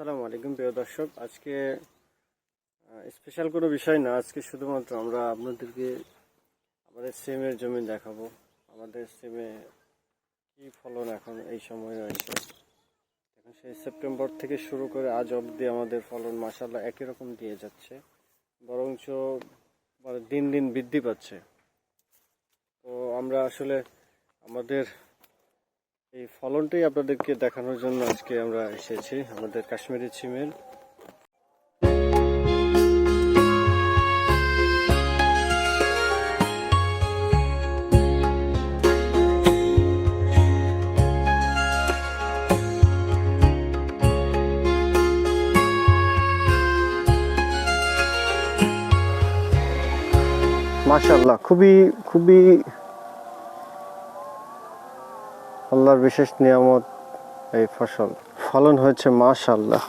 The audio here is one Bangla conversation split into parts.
আসসালামু আলাইকুম, প্রিয় দর্শক। আজকে স্পেশাল কোনো বিষয় না। আজকে শুধুমাত্র আমরা আপনাদেরকে আমাদের সিমের জমি দেখাবো। আমাদের সিমে কি ফলন এখন এই সময় রয়েছে। এখন সেই সেপ্টেম্বর থেকে শুরু করে আজ অবধি আমাদের ফলন মাসাল্লাহ একই রকম দিয়ে যাচ্ছে। বরঞ্চ মানে দিন দিন বৃদ্ধি পাচ্ছে। তো আমরা আসলে আমাদের এই ফলনটাই আপনাদেরকে দেখানোর জন্য আজকে আমরা এসেছি আমাদের কাশ্মীরি সিমের মাশাল্লাহ খুবই খুবই আল্লাহর বিশেষ নিয়ামত এই ফসল। ফলন হয়েছে মাশাল্লাহ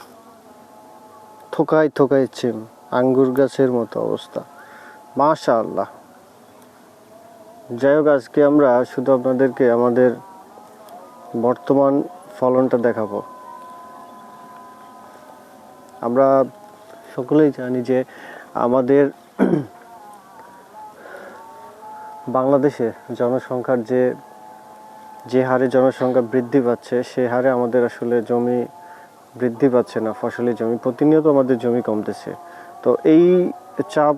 থোকায় থোকায় চিম আঙ্গুর গাছের মতো অবস্থা। মাশাল্লাহ যাই হোক, আজকে আমরা শুধু আপনাদেরকে আমাদের বর্তমান ফলনটা দেখাবো। আমরা সকলেই জানি যে আমাদের বাংলাদেশে জনসংখ্যার যে যে হারে জনসংখ্যা বৃদ্ধি পাচ্ছে, সে হারে আমাদের আসলে জমি বৃদ্ধি পাচ্ছে না ফসলি জমি। প্রতিনিয়ত আমাদের জমি কমতেছে। তো এই চাপ,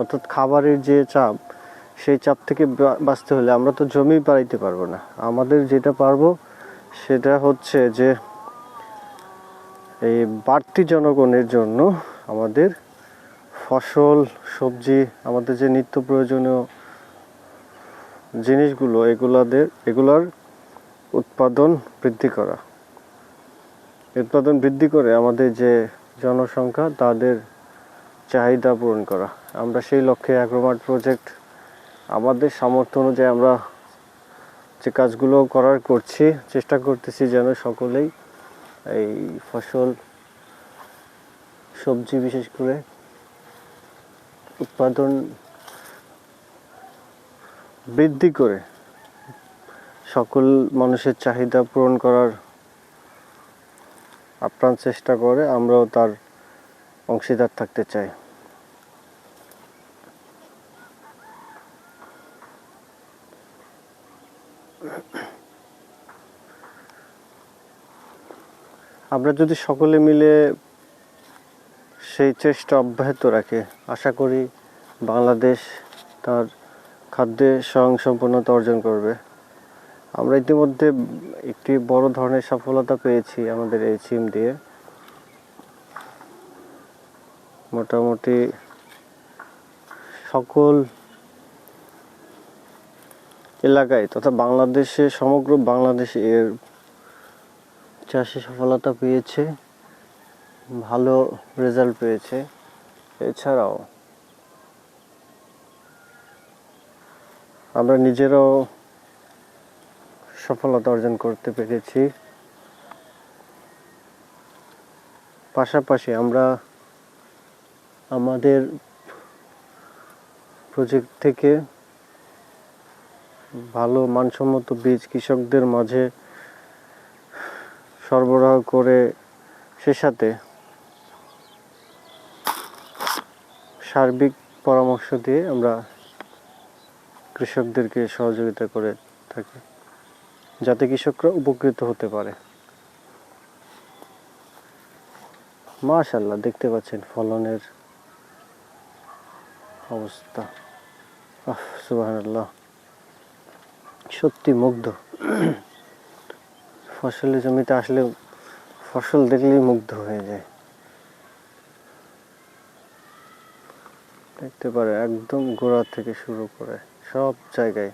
অর্থাৎ খাবারের যে চাপ, সেই চাপ থেকে বাঁচতে হলে আমরা তো জমি বাড়াইতে পারব না। আমাদের যেটা পারব, সেটা হচ্ছে যে এই বাড়তি জনগণের জন্য আমাদের ফসল, সবজি, আমাদের যে নিত্য প্রয়োজনীয় জিনিসগুলো, এগুলাদের, এগুলার উৎপাদন বৃদ্ধি করা। উৎপাদন বৃদ্ধি করে আমাদের যে জনসংখ্যা, তাদের চাহিদা পূরণ করা। আমরা সেই লক্ষ্যে অ্যাগ্রোমার্ট প্রজেক্ট আমাদের সামর্থ্য অনুযায়ী আমরা যে কাজগুলো করার করছি, চেষ্টা করতেছি যেন সকলেই এই ফসল, সবজি বিশেষ করে উৎপাদন বৃদ্ধি করে। সকল মানুষের চাহিদা পূরণ করার আপ্রাণ চেষ্টা করে, আমরাও তার অংশীদার থাকতে চাই। আমরা যদি সকলে মিলে সেই চেষ্টা অব্যাহত রাখে, আশা করি বাংলাদেশ তার খাদ্যে স্বয়ংসম্পূর্ণতা অর্জন করবে। আমরা ইতিমধ্যে একটি বড় ধরনের সফলতা পেয়েছি আমাদের এই সিম দিয়ে। মোটামুটি সকল এলাকায় তথা বাংলাদেশে, সমগ্র বাংলাদেশে এর চাষে সফলতা পেয়েছে, ভালো রেজাল্ট পেয়েছে। এছাড়াও আমরা নিজেরাও সফলতা অর্জন করতে পেরেছি। পাশাপাশি আমরা আমাদের প্রজেক্ট থেকে ভালো মানসম্মত বীজ কৃষকদের মাঝে সরবরাহ করে সে সাথে সার্বিক পরামর্শ দিয়ে আমরা কৃষকদেরকে সহযোগিতা করে থাকে, যাতে কৃষকরা উপকৃত হতে পারে। মাশাল্লাহ দেখতে পাচ্ছেন ফলনের অবস্থা। সুবাহ সত্যি মুগ্ধ। ফসলের জমিতে আসলে ফসল দেখলেই মুগ্ধ হয়ে যায়। দেখতে পারে, একদম গোড়া থেকে শুরু করে সব জায়গায়।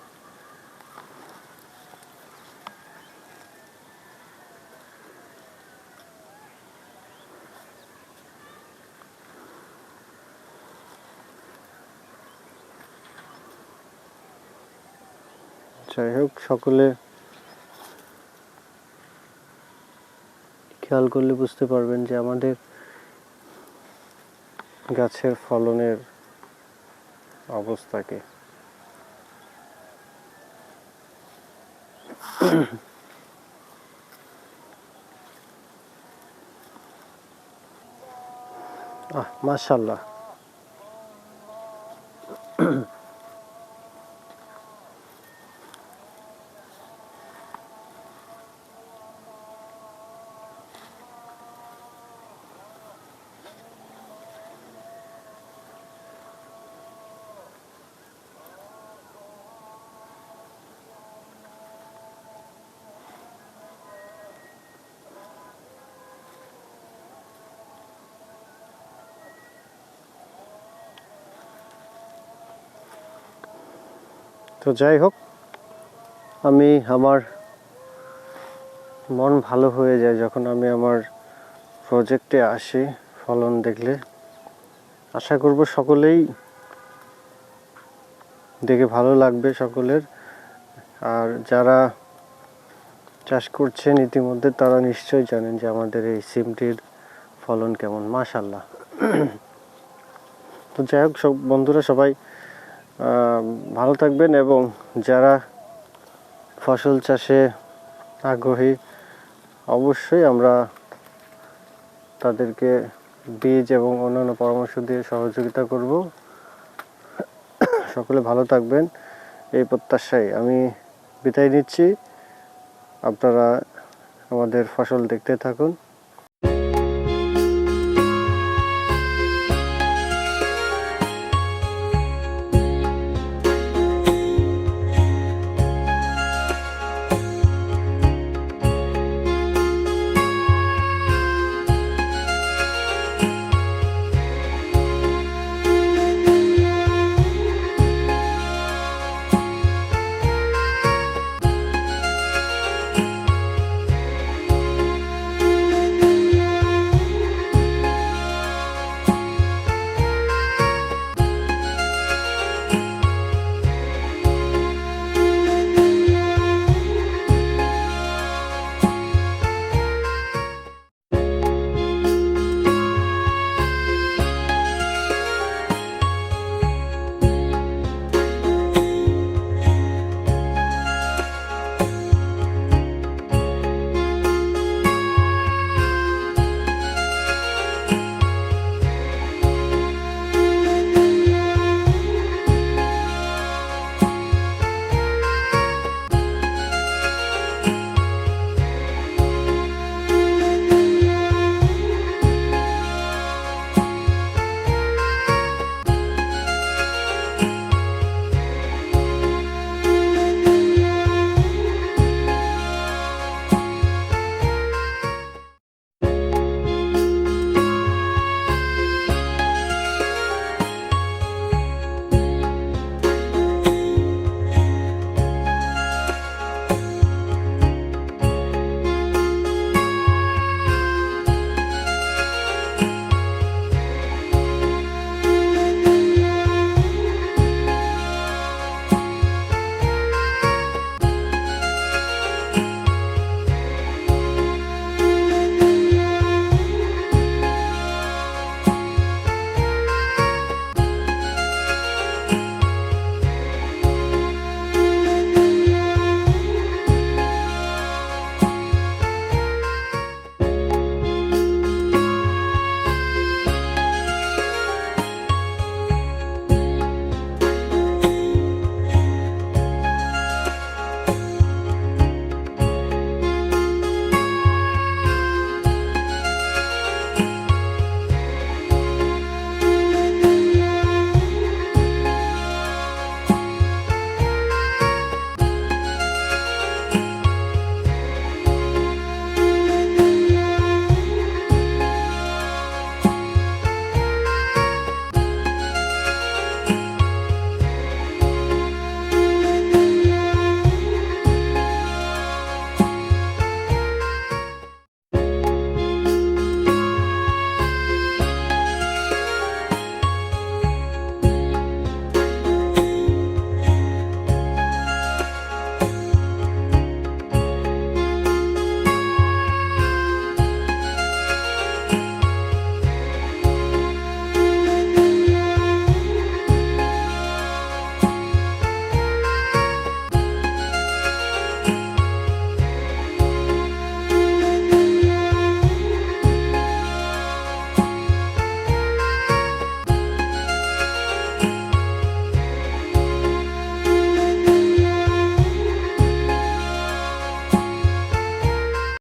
যাই হোক সকলে খেয়াল করলে বুঝতে পারবেন যে আমাদের গাছের ফলনের অবস্থাকে ما شاء الله তো যাই হোক, আমি আমার মন ভালো হয়ে যায় যখন আমি আমার প্রজেক্টে আসি, ফলন দেখলে। আশা করব সকলেই দেখে ভালো লাগবে সকলের। আর যারা চাষ করছেন ইতিমধ্যে, তারা নিশ্চয়ই জানেন যে আমাদের এই সিমটির ফলন কেমন মাশাল্লাহ তো যাই হোক, সব বন্ধুরা সবাই ভালো থাকবেন এবং যারা ফসল চাষে আগ্রহী, অবশ্যই আমরা তাদেরকে বীজ এবং অন্যান্য পরামর্শ দিয়ে সহযোগিতা করব। সকলে ভালো থাকবেন। এই প্রত্যাশায় আমি বিদায় নিচ্ছি। আপনারা আমাদের ফসল দেখতে থাকুন।